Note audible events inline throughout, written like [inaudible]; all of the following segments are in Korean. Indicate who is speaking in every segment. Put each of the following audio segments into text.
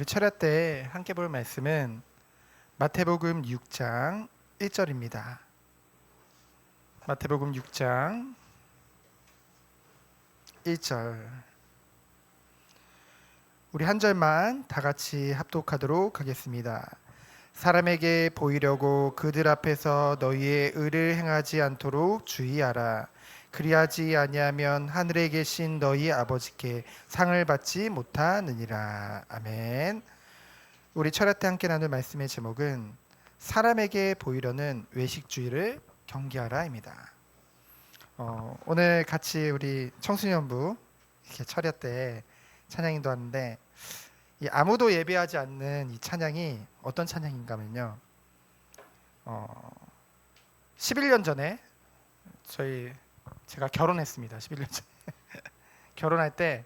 Speaker 1: 우리 철야 때 함께 볼 말씀은 마태복음 6장 1절입니다. 마태복음 6장 1절. 우리 한 절만 다 같이 합독하도록 하겠습니다. 사람에게 보이려고 그들 앞에서 너희의 의를 행하지 않도록 주의하라. 그리하지 아니하면 하늘에 계신 너희 아버지께 상을 받지 못하느니라. 아멘. 우리 철야 때 함께 나눌 말씀의 제목은 사람에게 보이려는 외식주의를 경계하라입니다. 어, 오늘 같이 우리 청소년부 이렇게 철야 때 찬양인도 하는데 이 아무도 예배하지 않는 이 찬양이 어떤 찬양인가면요. 어, 11년 전에 저희 제가 결혼했습니다. 11년 전에 [laughs] 결혼할 때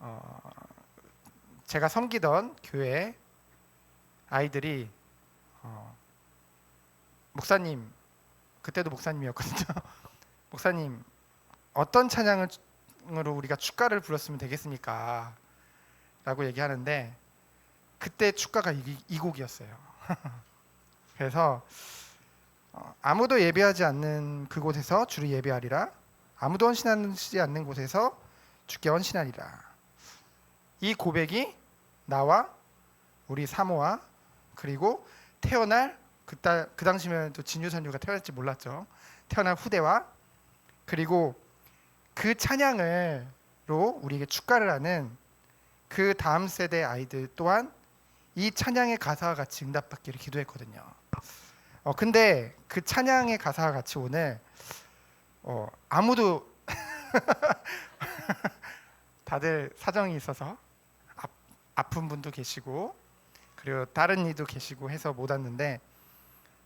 Speaker 1: 어, 제가 섬기던 교회 아이들이 어, 목사님 그때도 목사님이었거든요. [laughs] 목사님 어떤 찬양으로 우리가 축가를 불렀으면 되겠습니까? 라고 얘기하는데 그때 축가가 이, 이 곡이었어요. [laughs] 그래서 어, 아무도 예배하지 않는 그곳에서 주를 예배하리라. 아무도 헌신하지 않는 곳에서 주께 헌신하리라. 이 고백이 나와 우리 사모와 그리고 태어날 그따, 그 당시면 또 진유선유가 태어날지 몰랐죠. 태어날 후대와 그리고 그 찬양을로 우리에게 축가를 하는 그 다음 세대 아이들 또한 이 찬양의 가사와 같이 응답받기를 기도했거든요. 어 근데 그 찬양의 가사와 같이 오늘 어 아무도 [laughs] 다들 사정이 있어서 아, 아픈 분도 계시고 그리고 다른 이도 계시고 해서 못 왔는데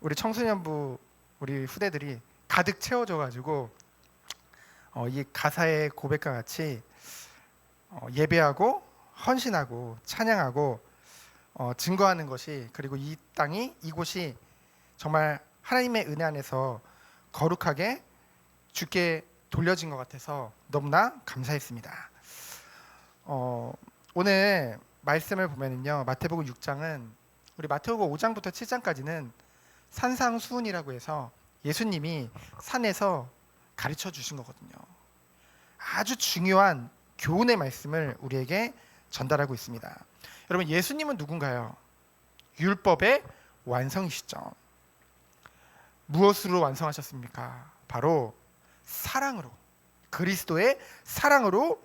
Speaker 1: 우리 청소년부 우리 후대들이 가득 채워져 가지고 어, 이 가사의 고백과 같이 어, 예배하고 헌신하고 찬양하고 어, 증거하는 것이 그리고 이 땅이 이곳이 정말 하나님의 은혜 안에서 거룩하게 주께 돌려진 것 같아서 너무나 감사했습니다. 어, 오늘 말씀을 보면은요 마태복음 6장은 우리 마태복음 5장부터 7장까지는 산상수훈이라고 해서 예수님이 산에서 가르쳐 주신 거거든요. 아주 중요한 교훈의 말씀을 우리에게 전달하고 있습니다. 여러분 예수님은 누군가요? 율법의 완성이시죠. 무엇으로 완성하셨습니까? 바로 사랑으로 그리스도의 사랑으로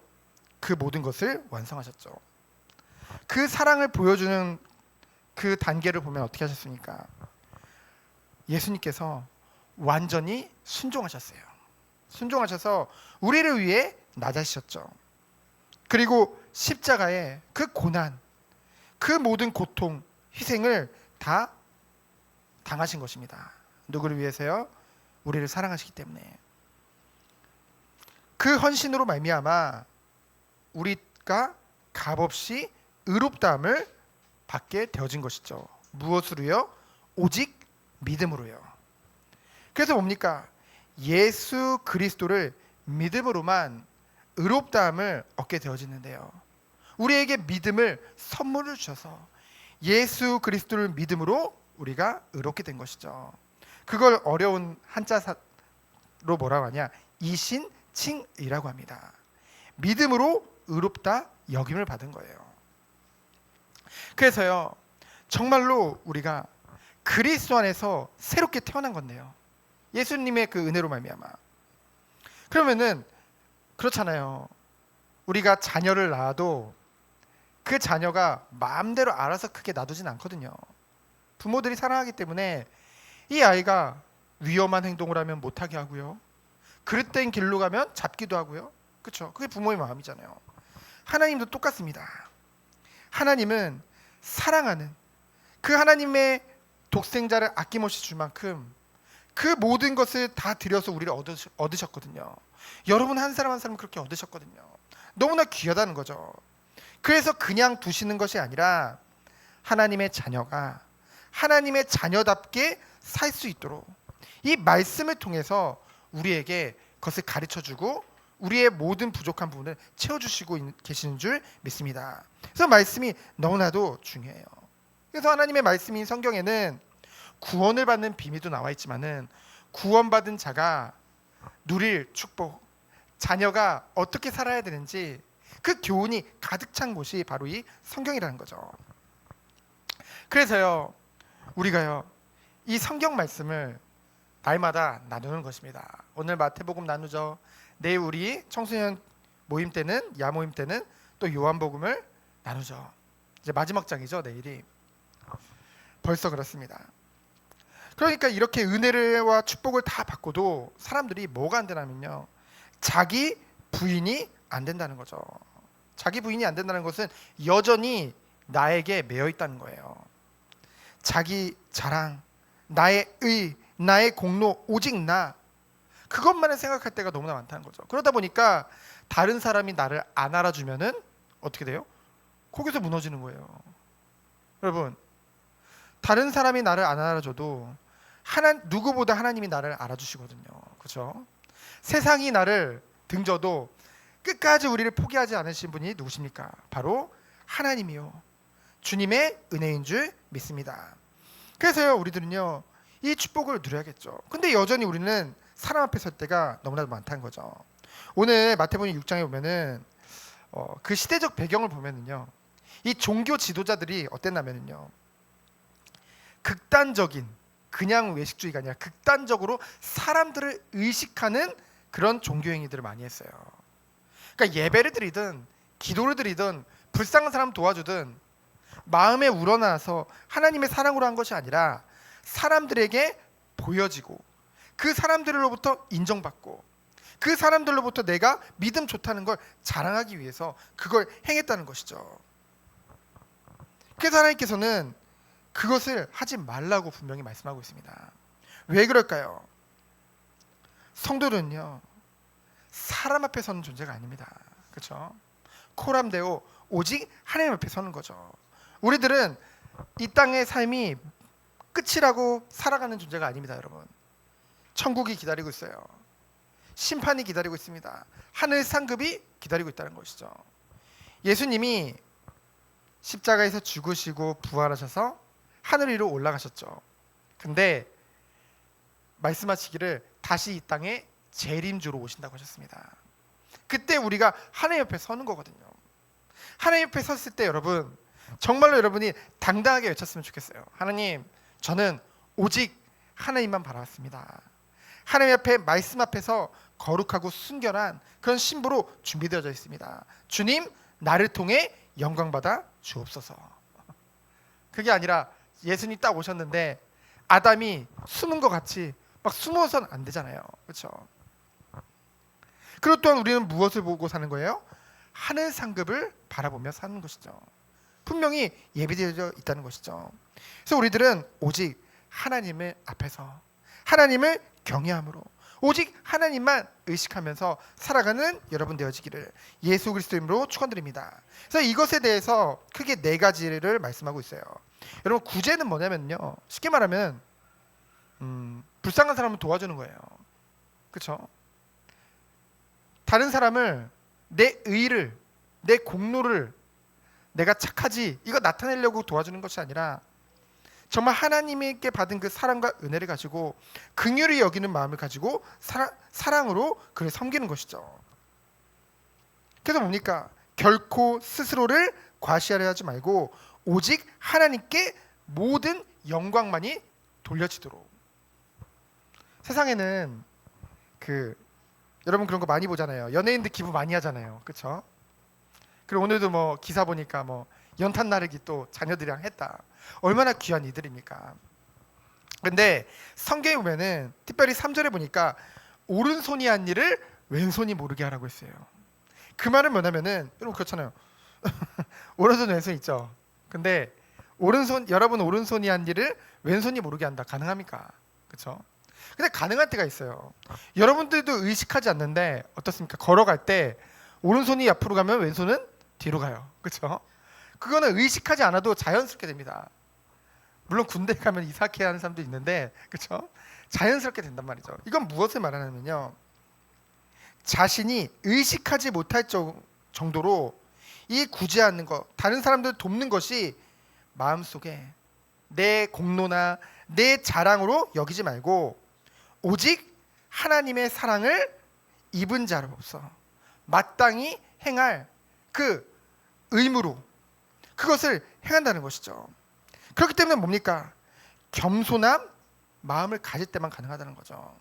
Speaker 1: 그 모든 것을 완성하셨죠. 그 사랑을 보여주는 그 단계를 보면 어떻게 하셨습니까? 예수님께서 완전히 순종하셨어요. 순종하셔서 우리를 위해 낮아지셨죠. 그리고 십자가의 그 고난, 그 모든 고통, 희생을 다 당하신 것입니다. 누구를 위해서요? 우리를 사랑하시기 때문에. 그 헌신으로 말미암아 우리가 값없이 의롭다함을 받게 되어진 것이죠. 무엇으로요? 오직 믿음으로요. 그래서 뭡니까? 예수 그리스도를 믿음으로만 의롭다함을 얻게 되어지는데요. 우리에게 믿음을 선물을 주셔서 예수 그리스도를 믿음으로 우리가 의롭게 된 것이죠. 그걸 어려운 한자로 뭐라고 하냐? 이신칭이라고 합니다. 믿음으로 의롭다 여김을 받은 거예요. 그래서요. 정말로 우리가 그리스도 안에서 새롭게 태어난 건데요. 예수님의 그 은혜로 말미암아. 그러면은 그렇잖아요. 우리가 자녀를 낳아도 그 자녀가 마음대로 알아서 크게 놔두진 않거든요. 부모들이 사랑하기 때문에 이 아이가 위험한 행동을 하면 못하게 하고요. 그릇된 길로 가면 잡기도 하고요. 그렇죠? 그게 부모의 마음이잖아요. 하나님도 똑같습니다. 하나님은 사랑하는 그 하나님의 독생자를 아낌없이 줄 만큼 그 모든 것을 다 들여서 우리를 얻으셨거든요. 여러분 한 사람 한 사람 그렇게 얻으셨거든요. 너무나 귀하다는 거죠. 그래서 그냥 두시는 것이 아니라 하나님의 자녀가 하나님의 자녀답게 살 수 있도록 이 말씀을 통해서 우리에게 그것을 가르쳐 주고 우리의 모든 부족한 부분을 채워 주시고 계시는 줄 믿습니다. 그래서 말씀이 너무나도 중요해요. 그래서 하나님의 말씀인 성경에는 구원을 받는 비밀도 나와 있지만은 구원받은 자가 누릴 축복, 자녀가 어떻게 살아야 되는지 그 교훈이 가득 찬 곳이 바로 이 성경이라는 거죠. 그래서요, 우리가요, 이 성경 말씀을 날마다 나누는 것입니다. 오늘 마태복음 나누죠. 내일 우리 청소년 모임 때는 야 모임 때는 또 요한복음을 나누죠. 이제 마지막 장이죠, 내일이. 벌써 그렇습니다. 그러니까 이렇게 은혜와 축복을 다 받고도 사람들이 뭐가 안 되냐면요. 자기 부인이 안 된다는 거죠. 자기 부인이 안 된다는 것은 여전히 나에게 매여 있다는 거예요. 자기 자랑, 나의 의, 나의 공로, 오직 나 그것만을 생각할 때가 너무나 많다는 거죠. 그러다 보니까 다른 사람이 나를 안 알아주면은 어떻게 돼요? 거기서 무너지는 거예요. 여러분, 다른 사람이 나를 안 알아줘도 하나 누구보다 하나님이 나를 알아주시거든요. 그렇죠? 세상이 나를 등져도 끝까지 우리를 포기하지 않으신 분이 누구십니까? 바로 하나님이요. 주님의 은혜인 줄 믿습니다. 그래서요, 우리들은요, 이 축복을 누려야겠죠. 근데 여전히 우리는 사람 앞에 설 때가 너무나도 많다는 거죠. 오늘 마태복음 6장에 보면은 어, 그 시대적 배경을 보면은요, 이 종교 지도자들이 어땠냐면은요, 극단적인 그냥 외식주의가 아니라 극단적으로 사람들을 의식하는 그런 종교 행위들을 많이 했어요. 그러니까 예배를 드리든 기도를 드리든 불쌍한 사람 도와주든 마음에 우러나서 하나님의 사랑으로 한 것이 아니라 사람들에게 보여지고 그 사람들로부터 인정받고 그 사람들로부터 내가 믿음 좋다는 걸 자랑하기 위해서 그걸 행했다는 것이죠. 그래서 하나님께서는 그것을 하지 말라고 분명히 말씀하고 있습니다. 왜 그럴까요? 성도는요 사람 앞에 서는 존재가 아닙니다. 그렇죠? 코람데오 오직 하나님 앞에 서는 거죠. 우리들은 이 땅의 삶이 끝이라고 살아가는 존재가 아닙니다, 여러분. 천국이 기다리고 있어요. 심판이 기다리고 있습니다. 하늘 상급이 기다리고 있다는 것이죠. 예수님이 십자가에서 죽으시고 부활하셔서 하늘 위로 올라가셨죠. 근데 말씀하시기를 다시 이 땅에 재림주로 오신다고 하셨습니다. 그때 우리가 하나님 옆에 서는 거거든요. 하나님 옆에 섰을 때 여러분 정말로 여러분이 당당하게 외쳤으면 좋겠어요. 하나님, 저는 오직 하나님만 바라봤습니다. 하나님 앞에 말씀 앞에서 거룩하고 순결한 그런 신부로 준비되어져 있습니다. 주님, 나를 통해 영광 받아 주옵소서. 그게 아니라 예수님 딱 오셨는데 아담이 숨은 것 같이 막 숨어선 안 되잖아요. 그렇죠? 그리고 또한 우리는 무엇을 보고 사는 거예요? 하늘 상급을 바라보며 사는 것이죠. 분명히 예비되어 있다는 것이죠. 그래서 우리들은 오직 하나님을 앞에서 하나님을 경외함으로 오직 하나님만 의식하면서 살아가는 여러분 되어지기를 예수 그리스도 이름으로 축원드립니다. 그래서 이것에 대해서 크게 네 가지를 말씀하고 있어요. 여러분 구제는 뭐냐면요. 쉽게 말하면 음, 불쌍한 사람을 도와주는 거예요. 그렇죠? 다른 사람을 내 의를 내 공로를 내가 착하지 이거 나타내려고 도와주는 것이 아니라 정말 하나님께 받은 그 사랑과 은혜를 가지고 긍휼히 여기는 마음을 가지고 사랑, 사랑으로 그를 섬기는 것이죠. 그래서 뭡니까? 결코 스스로를 과시하려 하지 말고 오직 하나님께 모든 영광만이 돌려지도록. 세상에는 그 여러분 그런 거 많이 보잖아요. 연예인들 기부 많이 하잖아요. 그렇죠? 그리고 오늘도 뭐 기사 보니까 뭐 연탄 나르기 또 자녀들이랑 했다. 얼마나 귀한 이들입니까? 근데 성경에 보면은 특별히 3절에 보니까 오른손이 한 일을 왼손이 모르게 하라고 했어요. 그 말은 뭐냐면은 여러분 그렇잖아요. [laughs] 오른손 왼손 있죠. 근데 오른손 여러분 오른손이 한 일을 왼손이 모르게 한다. 가능합니까? 그렇죠? 근데 가능할 때가 있어요. 여러분들도 의식하지 않는데 어떻습니까? 걸어갈 때 오른손이 앞으로 가면 왼손은 뒤로 가요. 그렇죠? 그거는 의식하지 않아도 자연스럽게 됩니다. 물론 군대 가면 이상하게 하는 사람도 있는데 그렇죠? 자연스럽게 된단 말이죠. 이건 무엇을 말하냐면요. 자신이 의식하지 못할 정- 정도로 이 구제하는 것, 다른 사람들 돕는 것이 마음속에 내 공로나 내 자랑으로 여기지 말고 오직 하나님의 사랑을 입은 자로서 마땅히 행할 그 의무로 그것을 행한다는 것이죠. 그렇기 때문에 뭡니까? 겸손한 마음을 가질 때만 가능하다는 거죠.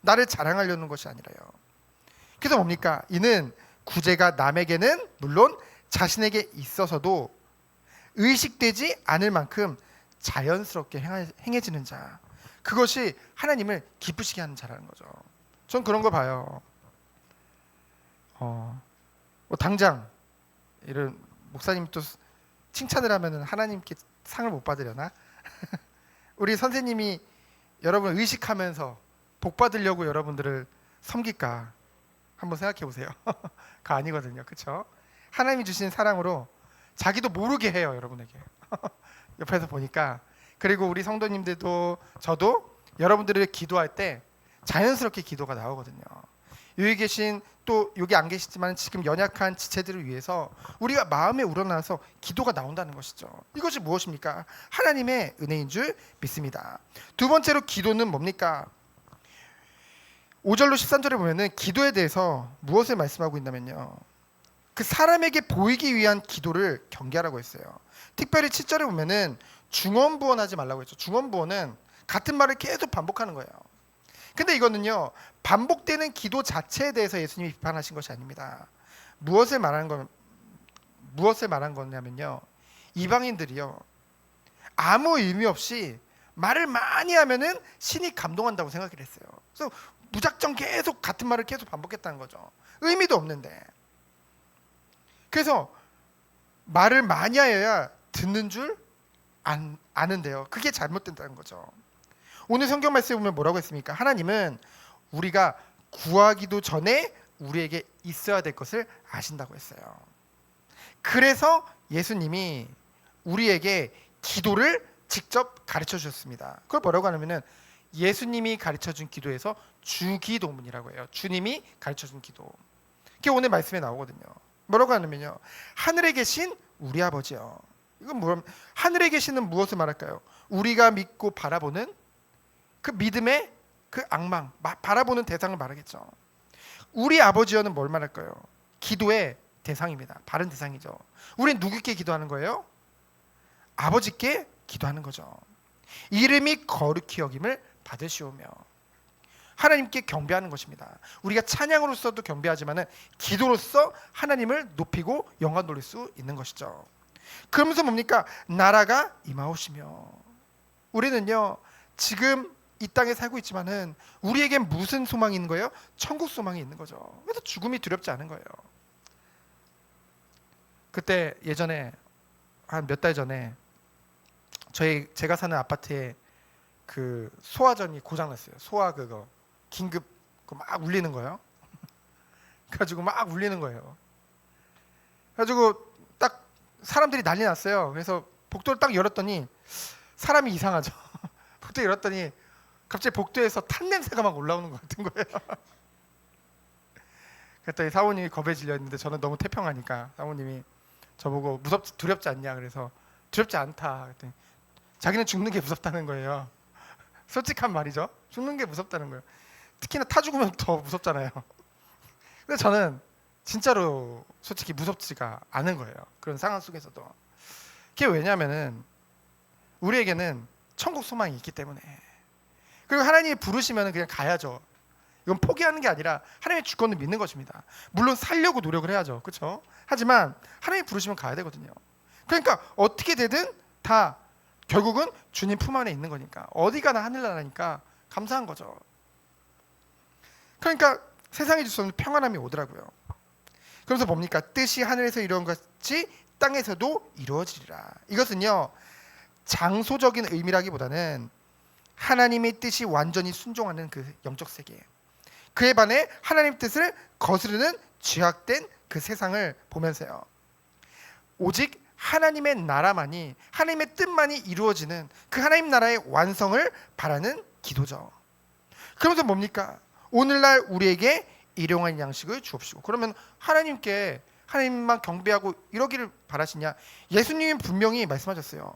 Speaker 1: 나를 자랑하려는 것이 아니라요. 그래서 뭡니까? 이는 구제가 남에게는 물론 자신에게 있어서도 의식되지 않을 만큼 자연스럽게 행해지는 자. 그것이 하나님을 기쁘시게 하는 자라는 거죠. 전 그런 거 봐요. 어, 뭐 당장 이런 목사님 또 칭찬을 하면은 하나님께 상을 못 받으려나? [laughs] 우리 선생님이 여러분 의식하면서 복 받으려고 여러분들을 섬길까? 한번 생각해 보세요. [laughs] 그 아니거든요. 그렇죠? 하나님이 주신 사랑으로 자기도 모르게 해요, 여러분에게. [laughs] 옆에서 보니까 그리고 우리 성도님들도 저도 여러분들을 기도할 때 자연스럽게 기도가 나오거든요. 여기 계신 또 여기 안 계시지만 지금 연약한 지체들을 위해서 우리가 마음에 우러나서 기도가 나온다는 것이죠. 이것이 무엇입니까? 하나님의 은혜인 줄 믿습니다. 두 번째로 기도는 뭡니까? 5절로 13절에 보면은 기도에 대해서 무엇을 말씀하고 있냐면요. 그 사람에게 보이기 위한 기도를 경계하라고 했어요. 특별히 7절에 보면은 중언부언하지 말라고 했죠. 중언부언은 같은 말을 계속 반복하는 거예요. 근데 이거는요. 반복되는 기도 자체에 대해서 예수님이 비판하신 것이 아닙니다. 무엇을 말하는 건 무엇을 말한 거냐면요. 이방인들이요. 아무 의미 없이 말을 많이 하면은 신이 감동한다고 생각을 했어요. 그래서 무작정 계속 같은 말을 계속 반복했다는 거죠. 의미도 없는데. 그래서 말을 많이 하여야 듣는 줄 안, 아는데요. 그게 잘못된다는 거죠. 오늘 성경 말씀에 보면 뭐라고 했습니까? 하나님은 우리가 구하기도 전에 우리에게 있어야 될 것을 아신다고 했어요. 그래서 예수님이 우리에게 기도를 직접 가르쳐 주셨습니다. 그걸 뭐라고 하냐면은 예수님이 가르쳐 준 기도에서 주기도문이라고 해요. 주님이 가르쳐 준 기도. 그게 오늘 말씀에 나오거든요. 뭐라고 하냐면요. 하늘에 계신 우리 아버지요. 이건 뭐 하늘에 계시는 무엇을 말할까요? 우리가 믿고 바라보는 그 믿음의 그 악망, 마- 바라보는 대상을 말하겠죠. 우리 아버지여는 뭘 말할까요? 기도의 대상입니다. 바른 대상이죠. 우리는 누구께 기도하는 거예요? 아버지께 기도하는 거죠. 이름이 거룩히 여김을 받으시오며 하나님께 경배하는 것입니다. 우리가 찬양으로서도 경배하지만은 기도로서 하나님을 높이고 영광 돌릴 수 있는 것이죠. 그러면서 뭡니까? 나라가 임하오시며 우리는요 지금 이 땅에 살고 있지만은 우리에게 무슨 소망이 있는 거예요? 천국 소망이 있는 거죠. 그래서 죽음이 두렵지 않은 거예요. 그때 예전에 한 몇 달 전에 저희 제가 사는 아파트에 그 소화전이 고장 났어요. 소화 그거 긴급 그막 울리는 거예요. [laughs] 그래가지고 막 울리는 거예요. 그래가지고 딱 사람들이 난리 났어요. 그래서 복도를 딱 열었더니 사람이 이상하죠. [laughs] 복도 열었더니 갑자기 복도에서 탄 냄새가 막 올라오는 것 같은 거예요. [laughs] 그랬더니 사모님이 겁에 질렸는데 저는 너무 태평하니까 사모님이 저보고 무섭 두렵지 않냐 그래서 두렵지 않다 그랬더니 자기는 죽는 게 무섭다는 거예요. 솔직한 말이죠. 죽는 게 무섭다는 거예요. 특히나 타 죽으면 [laughs] 더 무섭잖아요. 근데 저는 진짜로 솔직히 무섭지가 않은 거예요. 그런 상황 속에서도. 그게 왜냐면은 우리에게는 천국 소망이 있기 때문에. 그리고 하나님이 부르시면 그냥 가야죠. 이건 포기하는 게 아니라 하나님의 주권을 믿는 것입니다. 물론 살려고 노력을 해야죠. 그렇죠? 하지만 하나님이 부르시면 가야 되거든요. 그러니까 어떻게 되든 다 결국은 주님 품 안에 있는 거니까 어디 가나 하늘나라니까 감사한 거죠. 그러니까 세상에 줄 수 없는 평안함이 오더라고요. 그래서 뭡니까? 뜻이 하늘에서 이루어진 것이 땅에서도 이루어지리라. 이것은요 장소적인 의미라기보다는 하나님의 뜻이 완전히 순종하는 그 영적 세계. 그에 반해 하나님 뜻을 거스르는 죄악된 그 세상을 보면서요. 오직 하나님의 나라만이 하나님의 뜻만이 이루어지는 그 하나님 나라의 완성을 바라는 기도죠. 그러면서 뭡니까? 오늘날 우리에게 일용할 양식을 주옵시고 그러면 하나님께 하나님만 경배하고 이러기를 바라시냐? 예수님이 분명히 말씀하셨어요.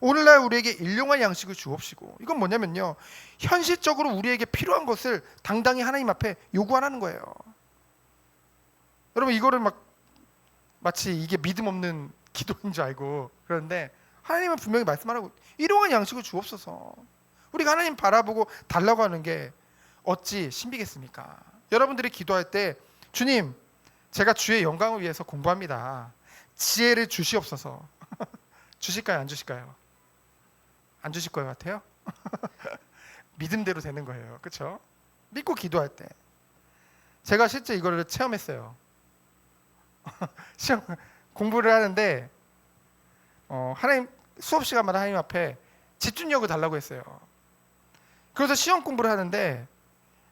Speaker 1: 오늘날 우리에게 일용할 양식을 주옵시고 이건 뭐냐면요 현실적으로 우리에게 필요한 것을 당당히 하나님 앞에 요구하라는 거예요. 여러분 이거를 막 마치 이게 믿음 없는 기도인 줄 알고 그런데 하나님은 분명히 말씀하라고 일용할 양식을 주옵소서. 우리가 하나님 바라보고 달라고 하는 게 어찌 신비겠습니까? 여러분들이 기도할 때 주님 제가 주의 영광을 위해서 공부합니다. 지혜를 주시옵소서. [laughs] 주실까요? 안 주실까요? 안 주실 것 같아요? [laughs] 믿음대로 되는 거예요. 그렇죠? 믿고 기도할 때 제가 실제 이거를 체험했어요. [laughs] 시험 공부를 하는데 어, 하나님 수업 시간마다 하나님 앞에 집중력을 달라고 했어요. 그래서 시험 공부를 하는데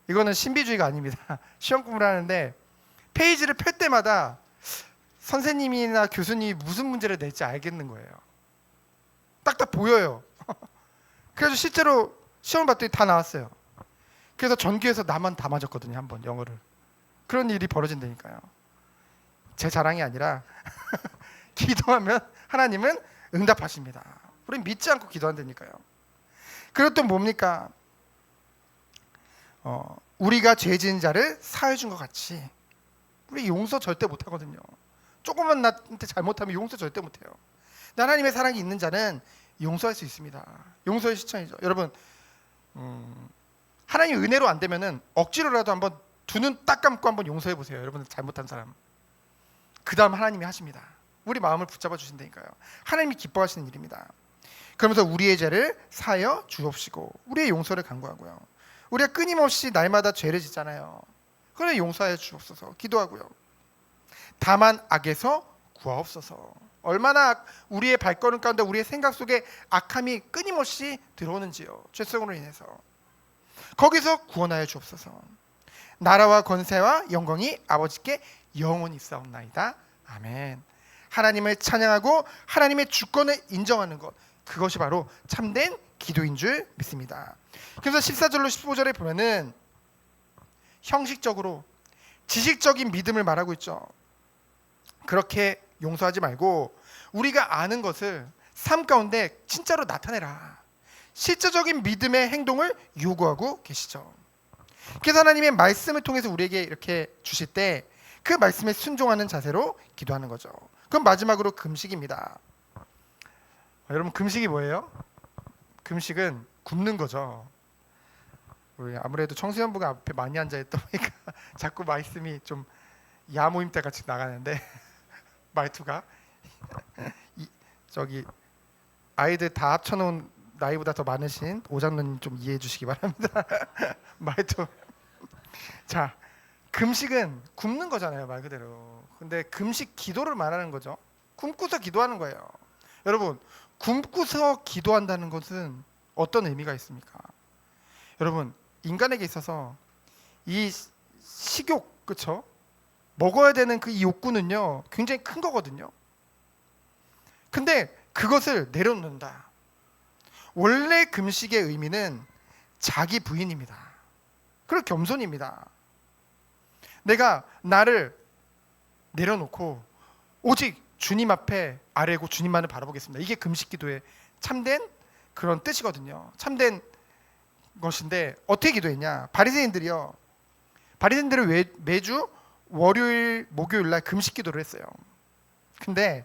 Speaker 1: 이거는 신비주의가 아닙니다. [laughs] 시험 공부를 하는데 페이지를 펼 때마다 선생님이나 교수님이 무슨 문제를 낼지 알겠는 거예요. 딱딱 보여요. [laughs] 그래서 실제로 시험 봤더니 다 나왔어요. 그래서 전교에서 나만 다 맞았거든요. 한 번 영어를. 그런 일이 벌어진다니까요. 제 자랑이 아니라 [laughs] 기도하면 하나님은 응답하십니다. 우린 믿지 않고 기도한다니까요. 그리고 또 뭡니까? 어, 우리가 죄 지은 자를 사해 준 것 같이 우리 용서 절대 못 하거든요. 조금만 나한테 잘못하면 용서 절대 못 해요. 하나님의 사랑이 있는 자는 용서할 수 있습니다. 용서의 실천이죠. 여러분, 음, 하나님 은혜로 안 되면은 억지로라도 한번 두 눈 딱 감고 한번 용서해 보세요. 여러분 잘못한 사람. 그 다음 하나님이 하십니다. 우리 마음을 붙잡아 주신다니까요. 하나님이 기뻐하시는 일입니다. 그러면서 우리의 죄를 사여 주옵시고 우리의 용서를 간구하고요. 우리가 끊임없이 날마다 죄를 짓잖아요. 그래 용서하여 주옵소서 기도하고요. 다만 악에서 구하옵소서. 얼마나 악- 우리의 발걸음 가운데 우리의 생각 속에 악함이 끊임없이 들어오는지요. 죄성으로 인해서 거기서 구원하여 주옵소서. 나라와 권세와 영광이 아버지께 영원히 있사옵나이다. 아멘. 하나님을 찬양하고 하나님의 주권을 인정하는 것 그것이 바로 참된 기도인 줄 믿습니다. 그래서 14절로 15절에 보면은 형식적으로 지식적인 믿음을 말하고 있죠. 그렇게 용서하지 말고 우리가 아는 것을 삶 가운데 진짜로 나타내라. 실제적인 믿음의 행동을 요구하고 계시죠. 그래서 하나님의 말씀을 통해서 우리에게 이렇게 주실 때 그 말씀에 순종하는 자세로 기도하는 거죠. 그럼 마지막으로 금식입니다. 어, 여러분 금식이 뭐예요? 금식은 굶는 거죠. 우리 아무래도 청소년부가 앞에 많이 앉아 있다 보니까 [laughs] 자꾸 말씀이 좀 야모임 때 같이 나가는데 [laughs] 말투가 [laughs] 이, 저기 아이들 다 합쳐놓은 나이보다 더 많으신 오장로님 좀 이해해 주시기 바랍니다. 말투. 자, 금식은 굶는 거잖아요, 말 그대로. 근데 금식 기도를 말하는 거죠. 굶고서 기도하는 거예요. 여러분, 굶고서 기도한다는 것은 어떤 의미가 있습니까? 여러분, 인간에게 있어서 이 식욕, 그렇죠? 먹어야 되는 그이 욕구는요, 굉장히 큰 거거든요. 근데 그것을 내려놓는다. 원래 금식의 의미는 자기 부인입니다. 그리고 겸손입니다. 내가 나를 내려놓고 오직 주님 앞에 아래고 주님만을 바라보겠습니다. 이게 금식 기도의 참된 그런 뜻이거든요. 참된 것인데 어떻게 기도했냐? 바리새인들이요. 바리새인들은 왜- 매주 월요일, 목요일 날 금식 기도를 했어요. 근데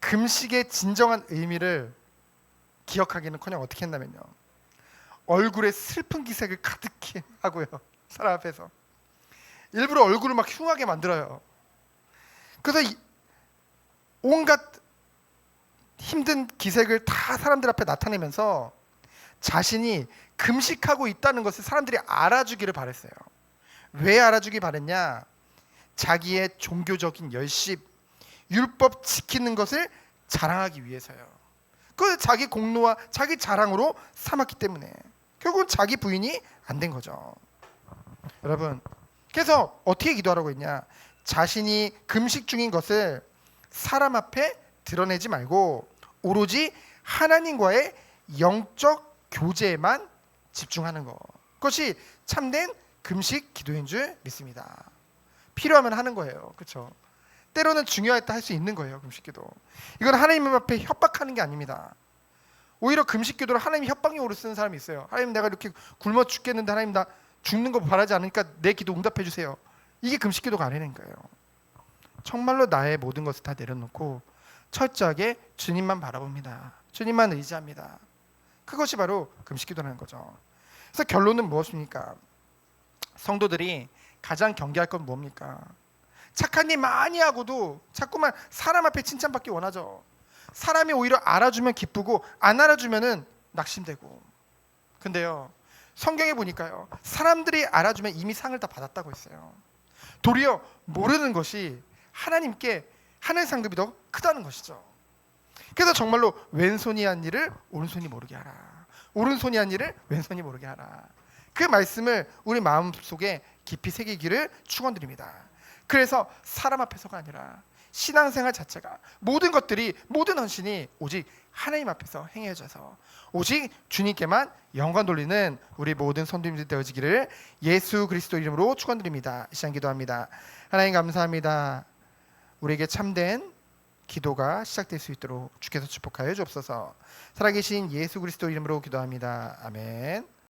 Speaker 1: 금식의 진정한 의미를 기억하기는커녕 어떻게 했냐면요. 얼굴에 슬픈 기색을 가득히 하고요. 사람 앞에서 일부러 얼굴을 막 흉하게 만들어요. 그래서 이- 온갖 힘든 기색을 다 사람들 앞에 나타내면서 자신이 금식하고 있다는 것을 사람들이 알아주기를 바랬어요. 왜 알아주기 바랬냐? 자기의 종교적인 열심, 율법 지키는 것을 자랑하기 위해서요. 그 자기 공로와 자기 자랑으로 삼았기 때문에 결국은 자기 부인이 안 된 거죠. 여러분, 그래서 어떻게 기도하라고 했냐? 자신이 금식 중인 것을 사람 앞에 드러내지 말고 오로지 하나님과의 영적 교제에만 집중하는 것. 그것이 참된 금식 기도인 줄 믿습니다. 필요하면 하는 거예요. 그렇죠? 때로는 중요했다 할 수 있는 거예요. 금식기도. 이건 하나님 앞에 협박하는 게 아닙니다. 오히려 금식기도를 하나님 협박용으로 쓰는 사람이 있어요. 하나님 내가 이렇게 굶어 죽겠는데 하나님 나 죽는 거 바라지 않으니까 내 기도 응답해 주세요. 이게 금식기도가 아니라는 거예요. 정말로 나의 모든 것을 다 내려놓고 철저하게 주님만 바라봅니다. 주님만 의지합니다. 그것이 바로 금식기도라는 거죠. 그래서 결론은 무엇입니까? 성도들이 가장 경계할 건 뭡니까? 착한 일 많이 하고도 자꾸만 사람 앞에 칭찬받기 원하죠. 사람이 오히려 알아주면 기쁘고 안 알아주면은 낙심되고. 근데요. 성경에 보니까요. 사람들이 알아주면 이미 상을 다 받았다고 했어요. 도리어 모르는 것이 하나님께 하늘 상급이 더 크다는 것이죠. 그래서 정말로 왼손이 한 일을 오른손이 모르게 하라. 오른손이 한 일을 왼손이 모르게 하라. 그 말씀을 우리 마음속에 깊이 새기기를 축원드립니다. 그래서 사람 앞에서가 아니라 신앙생활 자체가 모든 것들이 모든 헌신이 오직 하나님 앞에서 행해져서 오직 주님께만 영광 돌리는 우리 모든 선도님들 되어지기를 예수 그리스도 이름으로 축원드립니다. 이 시간 기도합니다. 하나님 감사합니다. 우리에게 참된 기도가 시작될 수 있도록 주께서 축복하여 주옵소서. 살아계신 예수 그리스도 이름으로 기도합니다. 아멘.